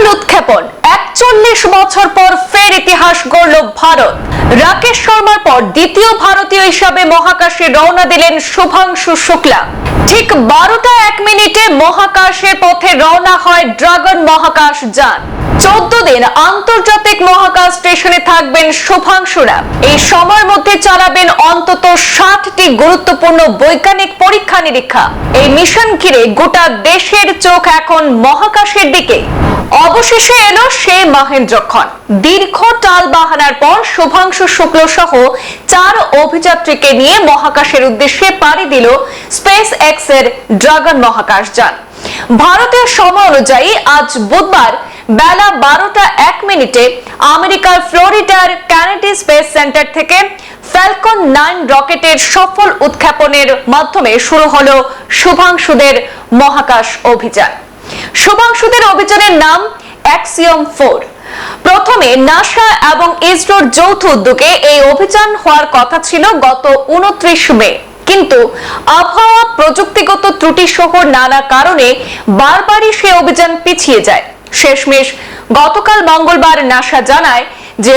সফল উৎক্ষেপণ। একচল্লিশ বছর পর ফের ইতিহাস গড়ল ভারত। রাকেশ শর্মার পর দ্বিতীয় ভারতীয় হিসাবে মহাকাশে রওনা দিলেন শুভাংশু শুক্লা। ঠিক বারোটা এক মিনিটে মহাকাশের পথে রওনা হয় ড্রাগন মহাকাশ যান। চোদ্দ দিন আন্তর্জাতিক মহাকাশ স্টেশনে থাকবেন শুভাংশুরা। এই সময়ের মধ্যে চালাবেন অন্তত ষাটটি গুরুত্বপূর্ণ বৈজ্ঞানিক পরীক্ষা নিরীক্ষা। এই মিশন ঘিরে গোটা দেশের চোখ এখন মহাকাশের দিকে। অবশেষে এলো সেই মহেন্দ্রক্ষণ। দীর্ঘ টাল বাহানার পর শুভাংশু শুক্ল সহ চার অভিযাত্রীকে নিয়ে মহাকাশের উদ্দেশ্যে পাড়ি দিল স্পেস এক্সের ড্রাগন মহাকাশ যান ভারতের সময় অনুযায়ী আজ বুধবার বেলা বারোটা এক মিনিটে আমেরিকার ফ্লোরিডার ক্যানেডি স্পেস সেন্টার থেকে ফ্যালকন নাইন রকেটের সফল উৎক্ষেপণের মাধ্যমে শুরু হলো শুভাংশুদের মহাকাশ অভিযান। শুভাংশুদের অভিযানের নাম অ্যাক্সিয়ম ফোর। প্রথমে নাসা এবং ইসরোর যৌথ উদ্যোগে এই অভিযান হওয়ার কথা ছিল গত উনত্রিশ মে। কিন্তু আবহাওয়া প্রযুক্তিগত ত্রুটি সহ নানা কারণে বারবারই সে অভিযান পিছিয়ে যায়। শেষমেশ গতকাল মঙ্গলবার নাসা জানায় যে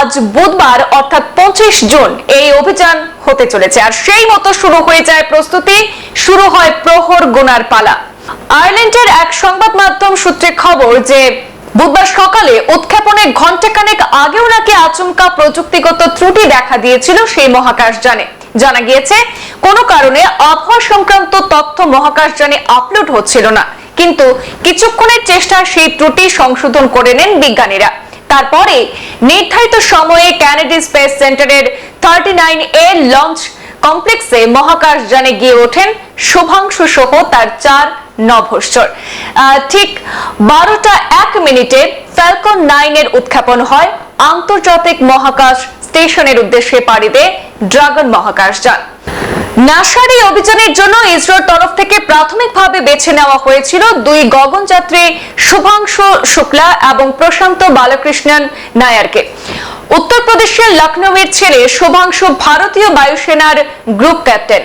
আজ বুধবার, অর্থাৎ পঁচিশ জুন, এই অভিযান হতে চলেছে। আর সেই মতো শুরু হয়ে যায় প্রস্তুতি। শুরু হয় প্রহর গোনার পালা। আয়ারল্যান্ডের এক সংবাদ মাধ্যম সূত্রে খবর যে, বুধবার সকালে উৎক্ষেপণের ঘণ্টাখানেক আগেও নাকি আচমকা প্রযুক্তিগত ত্রুটি দেখা দিয়েছিল সেই মহাকাশ যানে। জানা গিয়েছে, কোনো কারণে আবহাওয়া সংক্রান্ত তথ্য মহাকাশ যানে আপলোড হচ্ছিল না। কিন্তু কিছুক্ষণের চেষ্টায় সেই ত্রুটি সংশোধন করে নেন বিজ্ঞানীরা। তারপরে নির্ধারিত সময়ে ক্যানেডি স্পেস সেন্টারের থার্টি নাইন এ লঞ্চ কমপ্লেক্সে মহাকাশ যানে গিয়ে ওঠেন শুভাংশু সহ তার চার নভশ্চর। ঠিক বারোটা এক মিনিটে ফ্যালকন নাইন এর উৎক্ষেপণ হয়। আন্তর্জাতিক মহাকাশ স্টেশনের উদ্দেশ্যে পাড়ি দেয় ড্রাগন মহাকাশ যান নাসার এই অভিযানের জন্য ইসরোর তরফ থেকে প্রাথমিকভাবে বেছে নেওয়া হয়েছিল দুই গগনযাত্রী শুভাংশু শুক্লা এবং প্রশান্ত বালকৃষ্ণন নায়ারকে। উত্তরপ্রদেশের লখনৌয়ের ছেলে শুভাংশু ভারতীয় বায়ুসেনার গ্রুপ ক্যাপ্টেন।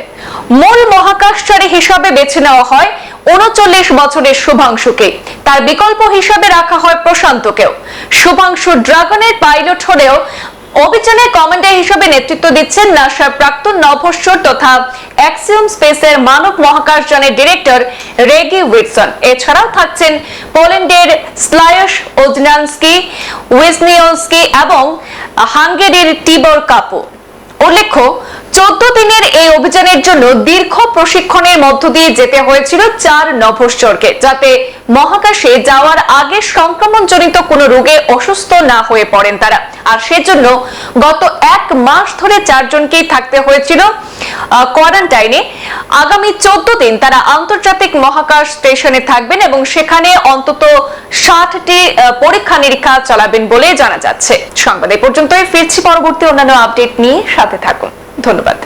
মূল মহাকাশচারী হিসাবে বেছে নেওয়া হয় উনচল্লিশ বছরের শুভাংশুকে। তার বিকল্প হিসাবে রাখা হয় প্রশান্তকেও। শুভাংশু ড্রাগনের পাইলট হলেও অভিযানের কমান্ডার হিসেবে নেতৃত্ব দিচ্ছেন নাসার প্রাক্তন নভস্বর তথা অ্যাক্সিয়ম স্পেসের মানব মহাকাশযানের ডিরেক্টর রেগি উইটসন। এছাড়াও থাকছেন পোল্যান্ডের স্লায়স ওজনানস্কি উইজনিয়স্কি এবং হাঙ্গেরির টিবর কাপু উল্লেখ্য, চোদ্দ দিনের এই অভিযানের জন্য দীর্ঘ প্রশিক্ষণের মধ্য দিয়ে যেতে হয়েছিল চার নভশ্চরকে, যাতে মহাকাশে যাওয়ার আগে সংক্রমণজনিত কোনো রোগে অসুস্থ না হয়ে পড়েন তারা। আর সেজন্য গত এক মাস ধরে চারজনকেই থাকতে হয়েছিল কোয়ারেন্টাইনে। আগামী চোদ্দ দিন তারা আন্তর্জাতিক মহাকাশ স্টেশনে থাকবেন এবং সেখানে অন্তত ষাটটি পরীক্ষা নিরীক্ষা চালাবেন বলে জানা যাচ্ছে। সংবাদ এ পর্যন্তই। ফিরছি পরবর্তী অন্যান্য আপডেট নিয়ে। সাথে থাকুন। ধন্যবাদ।